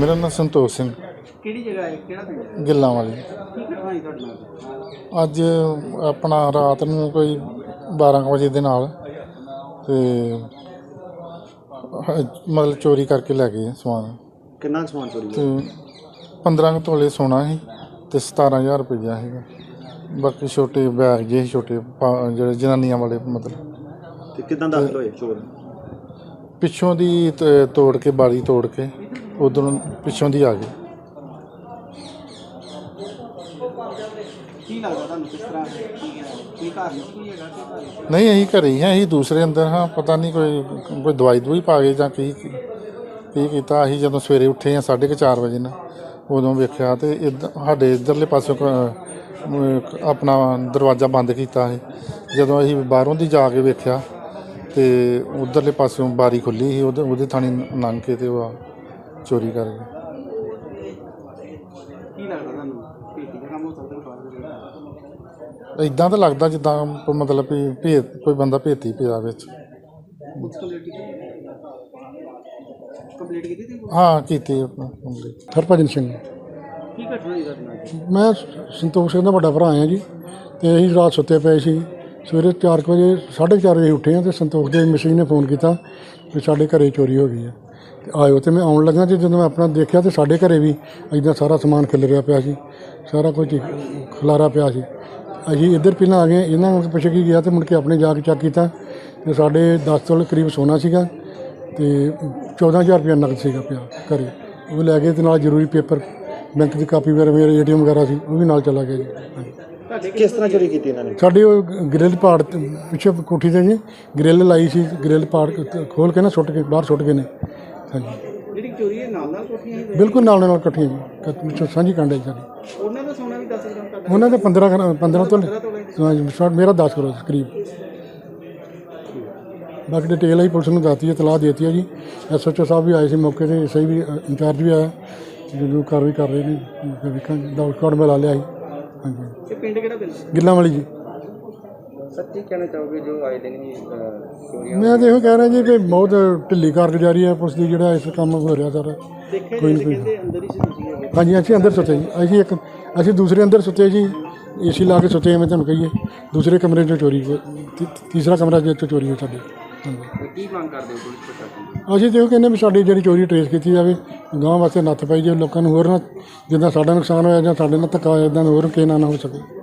ਮੇਰਾ ਨਾਮ ਸੰਤੋਸ਼ ਸਿੰਘ। ਕਿਹੜੀ ਜਗ੍ਹਾ ਹੈ? ਕਿਹੜਾ ਪਿੰਡ ਹੈ? ਗਿੱਲਾਂ ਵਾਲੀ। ਕੀ ਹੋਈ ਤੁਹਾਡੇ ਨਾਲ? ਅੱਜ ਆਪਣਾ ਰਾਤ ਨੂੰ ਕੋਈ 12 ਕੁ ਵਜੇ ਦੇ ਨਾਲ ਤੇ ਹ- ਮਤਲਬ ਚੋਰੀ ਕਰਕੇ ਲੈ ਗਏ ਸਮਾਨ। ਕਿੰਨਾ ਕੁ ਸਮਾਨ ਚੋਰੀ ਤੇ 15 ਕੁ ਤੋਲੇ ਸੋਨਾ ਸੀ ਤੇ 17000 ਰੁਪਇਆ ਸੀਗਾ। ਬਾਕੀ ਛੋਟੇ ਬੈਗ ਜਿਹੇ ਛੋਟੇ ਪਾ- ਜਿਹੜੇ ਜਨਾਨੀਆਂ ਵਾਲੇ ਮਤਲਬ। ਤੇ ਕਿਦਾਂ ਦਾਖਲ ਹੋਏ ਚੋਰ? ਪਿੱਛੋਂ ਦੀ ਤ- ਤੋੜ ਕੇ ਬਾਰੀ ਤੋੜ ਕੇ। ਉਧਰੋਂ ਪਿੱਛੋਂ ਦੀ ਆ ਗਏ ਕੀ ਲੱਗਦਾ ਤੁਹਾਨੂੰ ਕਿਸ ਤਰ੍ਹਾਂ ਕੀ ਹੈ? ਕੀ ਘਰ ਨਹੀਂ ਕੋਈ ਹੈਗਾ? ਕੀ ਘਰ ਵਿੱਚ? ਨਹੀਂ ਅਸੀਂ ਘਰੇ ਹੀ ਹਾਂ ਅਸੀਂ ਦੂਸਰੇ ਅੰਦਰ ਹਾਂ ਪਤਾ ਨਹੀਂ ਕੋਈ ਕੋਈ ਦਵਾਈ ਦਵਾਈ ਪਾ ਗਏ ਜਾਂ ਕੀ ਕੀ ਕੀਤਾ। ਅਸੀਂ ਜਦੋਂ ਸਵੇਰੇ ਉੱਠੇ ਹਾਂ 4:30 ਵਜੇ ਨਾ ਉਦੋਂ ਵੇਖਿਆ ਤੇ ਇੱਧ- ਸਾਡੇ ਇਧਰਲੇ ਪਾਸੋਂ ਕ- ਆਪਣਾ ਦਰਵਾਜ਼ਾ ਬੰਦ ਕੀਤਾ ਸੀ। ਜਦੋਂ ਅਸੀਂ ਬਾਹਰੋਂ ਦੀ ਜਾ ਕੇ ਵੇਖਿਆ ਤੇ ਉਧਰਲੇ ਪਾਸੋਂ ਬਾਰੀ ਖੁੱਲੀ ਸੀ ਉਹਦੇ ਉਹਦੇ ਥਾਣੀ ਲੰਘ ਕੇ ਤੇ ਉਹ ਚੋਰੀ ਕਰ ਗਏ। ਕੀ ਲੱਗਦਾ ਤੁਹਾਨੂੰ? ਭੇਤੀ ਦਾ ਕੰਮ ਹੋ ਸਕਦਾ ਬਾਹਰ ਦੇ ਵਿੱਚ? ਇਦਾਂ ਤਾਂ ਲੱਗਦਾ ਜਿੱਦਾਂ ਕੋਈ ਮਤਲਬ ਵੀ ਭੇਤ ਕੋਈ ਬੰਦਾ ਭੇਤੀ ਪਿਆ ਵਿੱਚ। ਕੰਪਲੀਟ ਕੀਤੀ? ਕੰਪਲੀਟ ਕੀਤੀ ਤੇ ਹਾਂ ਕੀਤੀ ਆਪਣਾ complete। ਹਰਭਜਨ ਸਿੰਘ। ਕੀ ਘਟਨਾ ਹੋਈ ਮੈਂ ਸੰਤੋਖ ਸਿੰਘ ਦਾ ਵੱਡਾ ਭਰਾ ਹਾਂ ਜੀ ਤੇ ਅਸੀਂ ਰਾਤ ਸੁੱਤੇ ਪਏ ਸੀ। ਸਵੇਰੇ 4 ਵਜੇ 4:30 ਵਜੇ ਉੱਠੇ ਹਾਂ ਤੇ ਸੰਤੋਖ ਦੇ ਮਿਸੀ ਨੇ ਫੋਨ ਕੀਤਾ ਕਿ ਸਾਡੇ ਘਰੇ ਚੋਰੀ ਹੋ ਗਈ ਹੈ। ਤੇ ਆਇਓ ਤੇ ਮੈਂ ਆਉਣ ਲੱਗਾ ਤੇ ਜਦੋਂ ਮੈਂ ਆਪਣਾ ਦੇਖਿਆ ਤੇ ਸਾਡੇ ਘਰੇ ਵੀ ਇਦਾਂ ਸਾਰਾ ਸਮਾਨ ਖਿਲ ਰਿਹਾ ਪਿਆ ਸੀ ਸਾਰਾ ਕੁਝ ਖਲਾਰਾ ਪਿਆ ਸੀ। ਅਸੀਂ ਇੱਧਰ ਪਹਿਲਾਂ ਆ ਗਏ ਇਹਨਾਂ ਨੂੰ ਪੁੱਛ ਕੇ ਗਿਆ ਤੇ ਮੁੜ ਕੇ ਆਪਣੇ ਜਾ ਕੇ ਚੈੱਕ ਕੀਤਾ ਤੇ ਸਾਡੇ 10 ਤੋਂ ਕਰੀਬ ਸੋਨਾ ਸੀਗਾ ਤੇ 14000 ਰੁਪਇਆ ਨਕਦ ਸੀਗਾ ਪਿਆ ਘਰੇ। ਉਹ ਲੈ ਗਏ ਤੇ ਨਾਲ ਜ਼ਰੂਰੀ ਪੇਪਰ ਬੈਂਕ ਦੀ ਕਾਪੀ ਵਗੈਰਾ ਮੇਰੇ ਏਟੀਐਮ ਵਗੈਰਾ ਸੀ ਉਹ ਵੀ ਨਾਲ ਚਲਾ ਗਿਆ ਜੀ। ਕਿਸ ਤਰ੍ਹਾਂ ਚੋਰੀ ਕੀਤੀ ਇਹਨਾਂ ਨੇ? ਸਾਡੇ ਉਹ ਗ੍ਰਿਲ ਪਾੜ ਤੇ ਪਿੱਛੇ ਕੋਠੀ ਤੇ ਜੀ ਗ੍ਰਿਲ ਲਾਈ ਸੀ ਗ੍ਰਿਲ ਪਾੜ ਕੇ- ਖੋਲ ਕੇ ਨਾ ਸੁੱਟ ਕੇ ਬਾਹਰ ਸੁੱਟ ਗਏ ਨੇ। ਹਾਂਜੀ। ਜਿਹੜੀ ਚੋਰੀ ਹੈ ਨਾਲ ਨਾਲ ਕੋਠੀਆਂ ਸੀ ਬਿਲਕੁਲ ਨਾਲ ਨਾਲ ਇਕੱਠੀਆਂ ਜੀ। ਕ- ਵਿੱਚੋਂ ਸਾਂਝੀ ਕਾਂਡੇ ਸਾਡੀ ਉਹਨਾਂ ਦਾ ਸੋਨਾ ਵੀ 10 ਗ੍ਰਾਮ ਤੁਹਾਡਾ। ਉਹਨਾਂ ਦੇ 15 ਗ੍ਰਾ- 15 ਤੋਂ ਹਾਂਜੀ ਸ਼ਾਰਟ ਮੇਰਾ 10 ਕਰੋੜ ਕਰੀਬ। ਬਾਕੀ ਡਿਟੇਲ ਹੀ ਪੁਲਿਸ ਨੂੰ ਦੱਸਤੀ ਹੈ ਤਲਾਹ ਦੇਤੀ ਹੈ ਜੀ। ਐਸਐਚਓ ਸਾਹਿਬ ਵੀ ਆਏ ਸੀ ਮੌਕੇ ਤੇ ਸਹੀ ਵੀ ਅ, ਇੰਚਾਰਜ ਵੀ ਆਇਆ। ਜਦੋਂ ਕਾਰਵਾਈ ਕਰ ਰਹੇ ਨੇ ਵੇਖਾਂਗੇ। ਡਾਊਟ ਕਾਰਡ ਮਿਲਾ ਲਿਆ ਸੀ। ਹਾਂਜੀ। ਇਹ ਪਿੰਡ ਕਿਹੜਾ ਪਿੰਡ? ਗਿੱਲਾਂ ਵਾਲੀ ਜੀ। ਸੱਚੀ ਕਹਿਣਾ ਚਾਹੋਗੇ ਜੋ ਆਏ ਦਿਨ ਹੀ ਚੋਰੀ ਮੈਂ ਤਾਂ ਇਹੋ ਕਹਿ ਰਿਹਾ ਜੀ ਕਿ ਬਹੁਤ ਢਿੱਲੀ ਕਾਰਗੁਜ਼ਾਰੀ ਹੈ ਪੁਲਿਸ ਦੀ ਜਿਹੜਾ ਇਸ ਕੰਮ ਹੋ ਰਿਹਾ ਸਾਰਾ। ਕੋਈ ਜੀ ਨਹੀਂ ਕਹਿੰਦੇ ਅੰਦਰ ਹੀ ਸੀ ਤੁਸੀਂ ਹੈਗੇ ਹਾਂਜੀ ਅਸੀਂ ਅੰਦਰ ਸੁੱਤੇ ਜੀ। ਅਸੀਂ ਇੱਕ ਅਸੀਂ ਦੂਸਰੇ ਅੰਦਰ ਸੁੱਤੇ ਜੀ ਏਸੀ ਲਾ ਕੇ ਸੁੱਤੇ ਐਵੇਂ ਤੁਹਾਨੂੰ ਕਹੀਏ। ਦੂਸਰੇ ਕਮਰੇ 'ਚੋਂ ਚੋਰੀ ਹੋਈ। ਤੀ- ਤੀਸਰਾ ਕਮਰਾ ਜਿੱਥੋਂ ਚੋਰੀ ਹੋਈ ਸਾਡੇ। ਹਾਂਜੀ। ਕੀ ਮੰਗ ਕਰਦੇ ਹੋ ਪੁਲਿਸ ਪ੍ਰਸ਼ਾਸਨ ਤੋਂ? ਅਸੀਂ ਤੇ ਉਹ ਕਹਿੰਦੇ ਵੀ ਸਾਡੀ ਜਿਹੜੀ ਚੋਰੀ ਟਰੇਸ ਕੀਤੀ ਜਾਵੇ ਗਾਂਹ ਵਾਸਤੇ ਨੱਥ ਪਾਈ ਜੇ ਲੋਕਾਂ ਨੂੰ ਹੋਰ ਨਾ ਜਿੱਦਾਂ ਸਾਡਾ ਨੁਕਸਾਨ ਹੋਇਆ ਜਾਂ ਸਾਡੇ ਨਾਲ ਧੱਕਾ ਹੋਇਆ ਇਦਾਂ ਹੋਰ ਕਿਸੇ ਨਾਲ ਨਾ ਹੋ ਸਕੇ।